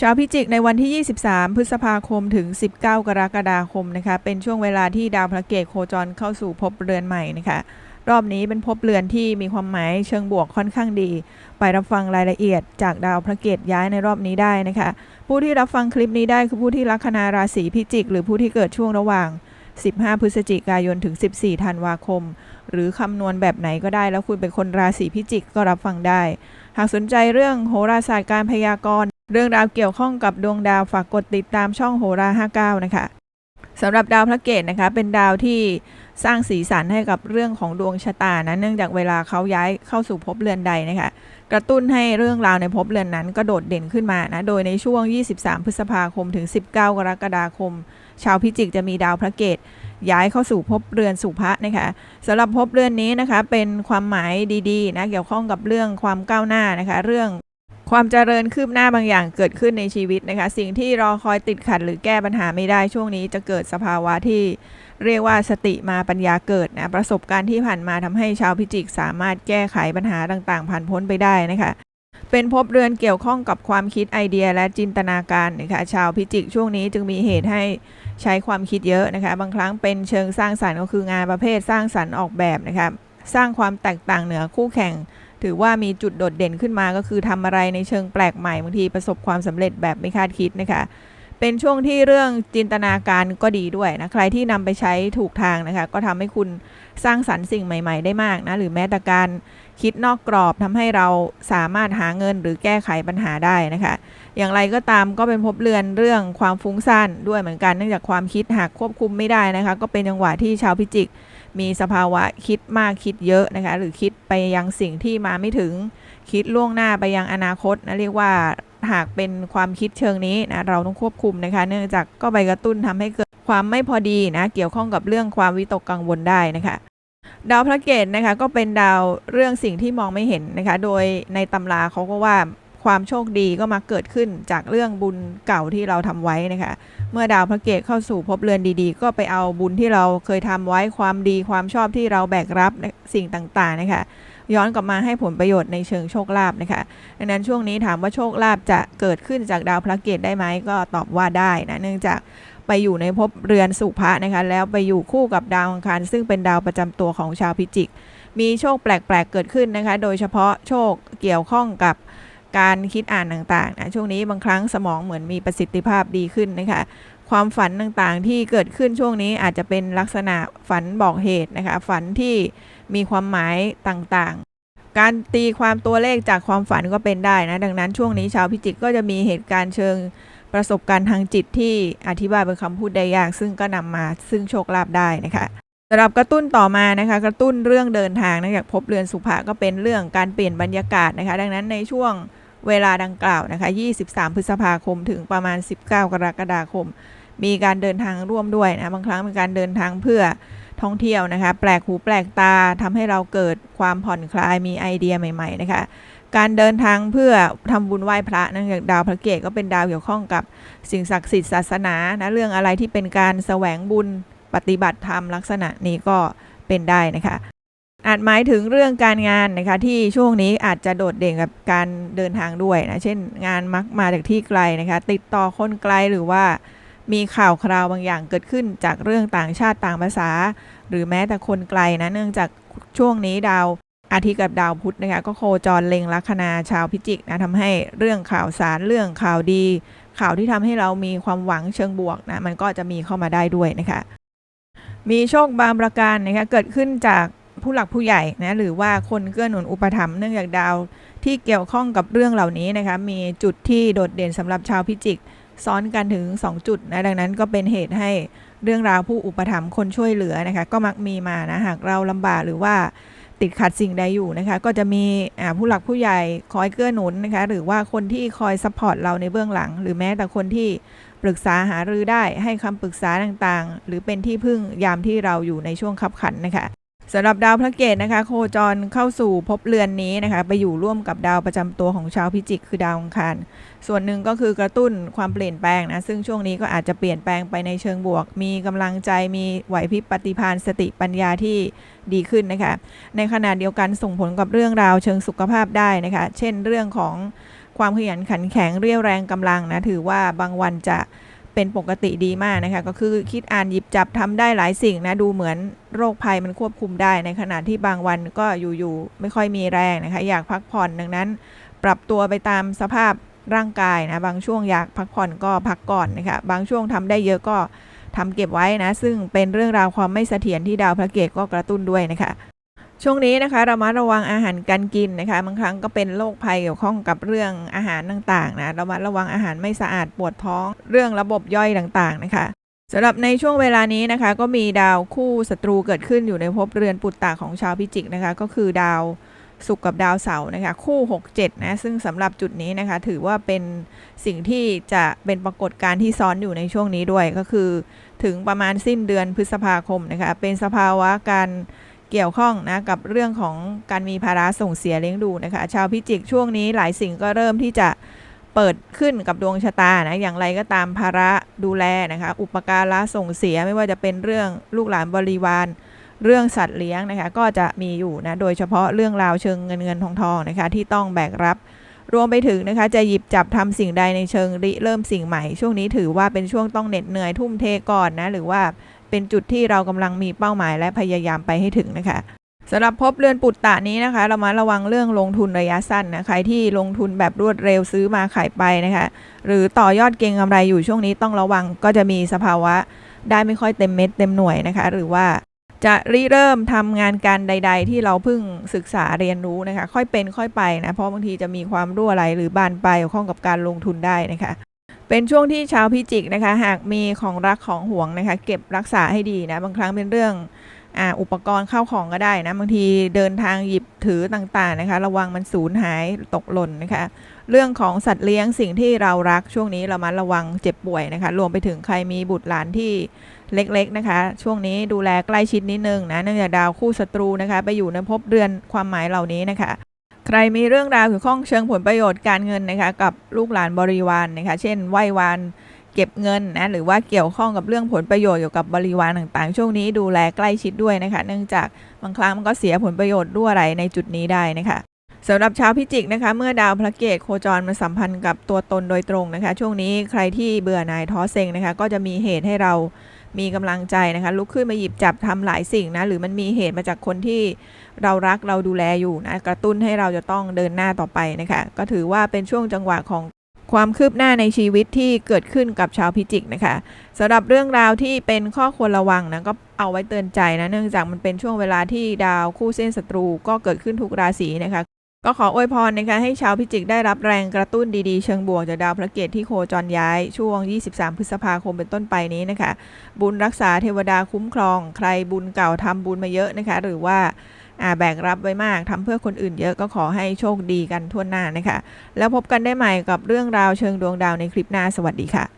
ชาวพิจิกในวันที่ 23 พฤษภาคมถึง 19 กรกฎาคมนะคะ เป็นช่วงเวลาที่ดาวพระเกตโคจรเข้าสู่ภพเรือนใหม่นะคะ รอบนี้เป็นภพเรือนที่มีความหมายเชิงบวกค่อนข้างดี ไปรับฟังรายละเอียดจากดาวพระเกตย้ายในรอบนี้ได้นะคะ ผู้ที่รับฟังคลิปนี้ได้คือผู้ที่ลัคนาราศีพิจิก หรือผู้ที่เกิดช่วงระหว่าง 15 พฤศจิกายนถึง 14 ธันวาคม หรือคำนวณแบบไหนก็ได้ แล้วคุณเป็นคนราศีพิจิกก็รับฟังได้ หากสนใจเรื่องโหราศาสตร์การพยากรณ์ เรื่องราวเกี่ยวข้องกับดวงดาวฝากกดติดตามช่องโหรา 59 นะคะสำหรับดาวพระเกตนะคะเป็นดาวที่สร้างสีสันให้กับเรื่องของดวงชะตานะเนื่องจากเวลาเขาย้ายเข้าสู่ภพเรือนใดนะคะกระตุ้นให้เรื่องราวในภพเรือนนั้นก็โดดเด่นขึ้นมานะโดยในช่วง 23 พฤษภาคมถึง 19 กรกฎาคม ชาวพิจิกจะมีดาวพระเกตย้ายเข้าสู่ภพเรือนสุภะนะคะสำหรับภพเรือนนี้นะคะเป็นความหมายดีๆนะเกี่ยวข้องกับเรื่องความก้าวหน้านะคะเรื่อง ความเจริญคืบหน้าบางอย่างเกิดขึ้นในชีวิตนะคะ สิ่งที่รอคอยติดขัดหรือแก้ปัญหาไม่ได้ช่วงนี้จะเกิดสภาวะที่เรียกว่าสติมาปัญญาเกิดนะประสบการณ์ที่ผ่านมาทำให้ชาวพิจิกสามารถแก้ไขปัญหาต่างๆ ผ่านพ้นไปได้นะคะ เป็นภพเรือนเกี่ยวข้องกับความคิดไอเดียและจินตนาการนะคะชาวพิจิกช่วงนี้จึงมีเหตุให้ใช้ความคิดเยอะนะคะ บางครั้งเป็นเชิงสร้างสรรค์ก็คืองานประเภทสร้างสรรค์ออกแบบนะคะสร้างความแตกต่างเหนือคู่แข่ง ถือว่ามีจุดโดดเด่นขึ้นมาก็คือทำอะไรในเชิงแปลกใหม่บางทีประสบความสำเร็จแบบไม่คาดคิดนะคะ เป็นช่วงที่เรื่องจินตนาการก็ดีด้วยนะ ใครที่นำไปใช้ถูกทางนะคะ ก็ทำให้คุณสร้างสรรค์สิ่งใหม่ ๆ ได้มากนะ หรือแม้แต่การคิดนอกกรอบทำให้เราสามารถหาเงินหรือแก้ไขปัญหาได้นะคะ อย่างไรก็ตามก็เป็นพบเรือนเรื่องความฟุ้งซ่านด้วยเหมือนกันเนื่องจากความคิดหากควบคุมไม่ได้นะคะ ก็เป็นจังหวะที่ชาวพิจิก มีสภาวะคิดมากคิดเยอะนะคะ หรือคิดไปยังสิ่งที่มาไม่ถึงคิดล่วงหน้าไปยังอนาคตนะเรียกว่าหากเป็นความคิดเชิงนี้นะเราต้องควบคุมนะคะ เนื่องจากก็ไปกระตุ้นทำให้เกิดความไม่พอดีนะเกี่ยวข้องกับเรื่องความวิตกกังวลได้นะคะดาวพระเกตนะคะก็เป็นดาวเรื่องสิ่งที่มองไม่เห็นนะคะ โดยในตำราเขาก็ว่า ความโชคดีก็มาเกิดขึ้นจากเรื่องบุญเก่าที่เราทำไว้นะคะ เมื่อดาวพระเกตเข้าสู่ภพเรือนดีๆ ก็ไปเอาบุญที่เราเคยทำไว้ความดีความชอบที่เราแบกรับสิ่งต่างๆนะคะ ย้อนกลับมาให้ผลประโยชน์ในเชิงโชคลาภนะคะ ดังนั้นช่วงนี้ถามว่าโชคลาภจะเกิดขึ้นจากดาวพระเกตได้ไหมก็ตอบว่าได้นะเนื่องจากไปอยู่ในภพเรือนสุภะนะคะ แล้วไปอยู่คู่กับดาวอังคาร ซึ่งเป็นดาวประจำตัวของชาวพิจิก มีโชคแปลกๆเกิดขึ้นนะคะ โดยเฉพาะโชคเกี่ยวข้องกับ การคิดอ่านต่างๆนะช่วงนี้บางครั้งสมองเหมือนมีประสิทธิภาพดีขึ้นนะคะความฝันต่างๆที่เกิดขึ้นช่วงนี้อาจจะเป็นลักษณะฝันบอกเหตุนะคะฝันที่มีความหมายต่างๆ การตีความตัวเลขจากความฝันก็เป็นได้นะดังนั้นช่วงนี้ชาวพิจิกก็จะมีเหตุการณ์เชิงประสบการณ์ทางจิตที่อธิบายเป็นคำพูดได้ยาก ซึ่งก็นำมาซึ่งโชคลาภได้นะคะสำหรับกระตุ้นต่อมานะคะกระตุ้นเรื่องเดินทางนื่องจากพบเรือนสุภะก็เป็นเรื่องการเปลี่ยนบรรยากาศนะคะ ดังนั้นในช่วง เวลาดังกล่าวนะคะ 23 พฤษภาคมถึงประมาณ 19 กรกฎาคม มีการเดินทางร่วมด้วยนะบางครั้งเป็นการเดินทางเพื่อท่องเที่ยวนะคะ แปลกหูแปลกตาทำให้เราเกิดความผ่อนคลายมีไอเดียใหม่ๆนะคะ การเดินทางเพื่อทำบุญไหว้พระนะอย่างดาวพระเกตก็เป็นดาวเกี่ยวข้องกับสิ่งศักดิ์สิทธิ์ศาสนานะเรื่องอะไรที่เป็นการแสวงบุญปฏิบัติธรรมลักษณะนี้ก็เป็นได้นะคะ อาจหมายถึงเรื่องการงานนะคะที่ช่วงนี้อาจจะโดดเด่นกับการเดินทางด้วยนะเช่น งานมักมาจากที่ไกลนะคะติดต่อคนไกลหรือว่ามีข่าวคราวบางอย่างเกิดขึ้นจากเรื่องต่างชาติต่างภาษา หรือแม้แต่คนไกลนะเนื่องจากช่วงนี้ดาวอาทิตย์กับดาวพุธนะคะก็โคจรเล็งลัคนาชาวพิจิกนะทำให้เรื่องข่าวสารเรื่องข่าวดี ข่าวที่ทำให้เรามีความหวังเชิงบวกนะมันก็จะมีเข้ามาได้ด้วยนะคะมีโชคบางประการนะคะเกิดขึ้นจาก ผู้หลักผู้ใหญ่นะหรือว่าคนเกื้อหนุนอุปถัมภ์เนื่องจากดาวที่เกี่ยวข้องกับเรื่องเหล่านี้นะคะมีจุดที่โดดเด่นสำหรับชาวพิจิก ซ้อนกันถึง 2 จุดนะดังนั้นก็เป็นเหตุให้เรื่องราวผู้อุปถัมภ์คนช่วยเหลือนะคะก็มักมีมานะหากเราลำบากหรือว่าติดขัดสิ่งใดอยู่นะคะก็จะมีผู้หลักผู้ใหญ่คอยเกื้อหนุนนะคะหรือว่าคนที่คอยซัพพอร์ตเราในเบื้องหลัง หรือแม้แต่คนที่ปรึกษาหารือได้ให้คำปรึกษาต่างๆ หรือเป็นที่พึ่งยามที่เราอยู่ในช่วงขับขันนะคะ สำหรับดาวพระเกตนะคะ โคจรเข้าสู่ภพเรือนนี้นะคะ ไปอยู่ร่วมกับดาวประจำตัวของชาวพิจิก คือดาวอังคาร ส่วนหนึ่งก็คือกระตุ้นความเปลี่ยนแปลงนะ ซึ่งช่วงนี้ก็อาจจะเปลี่ยนแปลงไปในเชิงบวก มีกำลังใจมีไหวพริบปฏิภาณสติปัญญาที่ดีขึ้นนะคะ ในขณะเดียวกันส่งผลกับเรื่องราวเชิงสุขภาพได้นะคะ เช่นเรื่องของความขยันขันแข็งเรียวแรงกำลังนะถือว่าบางวันจะ เป็นปกติดีมากนะคะ ก็คือคิดอ่านหยิบจับทำได้หลายสิ่งนะ ดูเหมือนโรคภัยมันควบคุมได้ในขณะที่บางวันก็อยู่ๆไม่ค่อยมีแรงนะคะ อยากพักผ่อนดังนั้น ปรับตัวไปตามสภาพร่างกายนะ บางช่วงอยากพักผ่อนก็พักก่อนนะคะ บางช่วงทำได้เยอะก็ทำเก็บไว้นะ ซึ่งเป็นเรื่องราวความไม่เสถียรที่ดาวพระเกตก็กระตุ้นด้วยนะคะ ช่วงนี้นะคะเรามาระวังอาหารการกินนะคะ บางครั้งก็เป็นโรคภัยเกี่ยวข้องกับเรื่องอาหารต่างๆนะเรามาระวังอาหารไม่สะอาดปวดท้อง เรื่องระบบย่อยต่างๆนะคะสำหรับในช่วงเวลานี้นะคะ ก็มีดาวคู่ศัตรูเกิดขึ้นอยู่ในภพเรือนปุตตะของชาวพิจิกนะคะ ก็คือดาวศุกร์กับดาวเสาร์นะคะ คู่ 6 7 นะ ซึ่งสำหรับจุดนี้นะคะ ถือว่าเป็นสิ่งที่จะเป็นปรากฏการณ์ที่ซ้อนอยู่ในช่วงนี้ด้วยก็คือ ถึงประมาณสิ้นเดือนพฤษภาคมนะคะ เป็นสภาวะการ เกี่ยวข้องนะกับเรื่องของการมีภาระส่งเสียเลี้ยงดูนะคะ ชาวพิจิกช่วงนี้หลายสิ่งก็เริ่มที่จะเปิดขึ้นกับดวงชะตานะอย่างไรก็ตามภาระดูแลนะคะ อุปการะส่งเสียไม่ว่าจะเป็นเรื่องลูกหลานบริวารเรื่องสัตว์เลี้ยงนะคะก็จะมีอยู่นะโดยเฉพาะเรื่องราวเชิงเงินเงินทองทองนะคะที่ต้องแบกรับรวมไปถึงนะคะจะหยิบจับทำสิ่งใดในเชิงริเริ่มสิ่งใหม่ ช่วงนี้ถือว่าเป็นช่วงต้องเหน็ดเหนื่อยทุ่มเทก่อนนะหรือว่า เป็นจุดที่เรากำลังมีเป้าหมายและพยายามไปให้ถึงนะคะสำหรับภพเรือนปุตตะนี้นะคะ เรามาระวังเรื่องลงทุนระยะสั้นนะใครที่ลงทุนแบบรวดเร็วซื้อมาขายไปนะคะ หรือต่อยอดเก็งกำไรอยู่ช่วงนี้ต้องระวังก็จะมีสภาวะได้ไม่ค่อยเต็มเม็ดเต็มหน่วยนะคะ หรือว่าจะริเริ่มทำงานการใด ๆ ที่เราเพิ่งศึกษาเรียนรู้นะคะ ค่อยเป็นค่อยไปนะเพราะบางทีจะมีความรั่วไหลหรือบานปลายเกี่ยวข้องกับการลงทุนได้นะคะ เป็นช่วงที่ชาวพิจิกนะคะ หากมีของรักของห่วงนะคะ เก็บรักษาให้ดีนะ บางครั้งเป็นเรื่องอุปกรณ์เข้าของก็ได้นะ บางทีเดินทางหยิบถือต่างๆนะคะ ระวังมันสูญหายตกหล่นนะคะ เรื่องของสัตว์เลี้ยงสิ่งที่เรารักช่วงนี้เรามาระวังเจ็บป่วยนะคะ รวมไปถึงใครมีบุตรหลานที่เล็กๆนะคะ ช่วงนี้ดูแลใกล้ชิดนิดนึงนะเนื่องจากดาวคู่ศัตรูนะคะ ไปอยู่ในภพเรือนความหมายเหล่านี้นะคะ ใครมีเรื่องราวเกี่ยวข้องเชิงผลประโยชน์การเงินนะคะกับลูกหลานบริวารนนะคะเช่นไหว้วานเก็บเงินนะหรือว่าเกี่ยวข้องกับเรื่องผลประโยชน์เกี่ยวกับบริวารต่างๆ ช่วงนี้ดูแลใกล้ชิดด้วยนะคะ เนื่องจากบางครั้งมันก็เสียผลประโยชน์ด้วยอะไรในจุดนี้ได้นะคะสำหรับชาวพิจิกนะคะ เมื่อดาวพระเกตโคจรมาสัมพันธ์กับตัวตนโดยตรงนะคะ ช่วงนี้ใครที่เบื่อหน่ายท้อเซ็งนะคะ ก็จะมีเหตุให้เรา มีกำลังใจนะคะลุกขึ้นมาหยิบจับทำหลายสิ่งนะหรือมันมีเหตุมาจากคนที่เรารักเราดูแลอยู่นะกระตุ้นให้เราจะต้องเดินหน้าต่อไปนะคะก็ถือว่าเป็นช่วงจังหวะของความคืบหน้าในชีวิตที่เกิดขึ้นกับชาวพิจิกนะคะสำหรับเรื่องราวที่เป็นข้อควรระวังนะก็เอาไว้เตือนใจนะเนื่องจากมันเป็นช่วงเวลาที่ดาวคู่เส้นศัตรูก็เกิดขึ้นทุกราศีนะคะ ก็ขออวยพรนะคะให้ชาวพิจิกได้รับแรงกระตุ้นดีๆ เชิงบวกจากดาวพระเกตที่โคจรย้ายช่วง 23 พฤษภาคมเป็นต้นไปนี้นะคะ บุญรักษาเทวดาคุ้มครอง ใครบุญเก่าทำบุญมาเยอะนะคะ หรือว่าอ่าแบกรับไว้มากทำเพื่อคนอื่นเยอะก็ขอให้โชคดีกันทั่วหน้านะคะ แล้วพบกันได้ใหม่กับเรื่องราวเชิงดวงดาวในคลิปหน้าสวัสดีค่ะ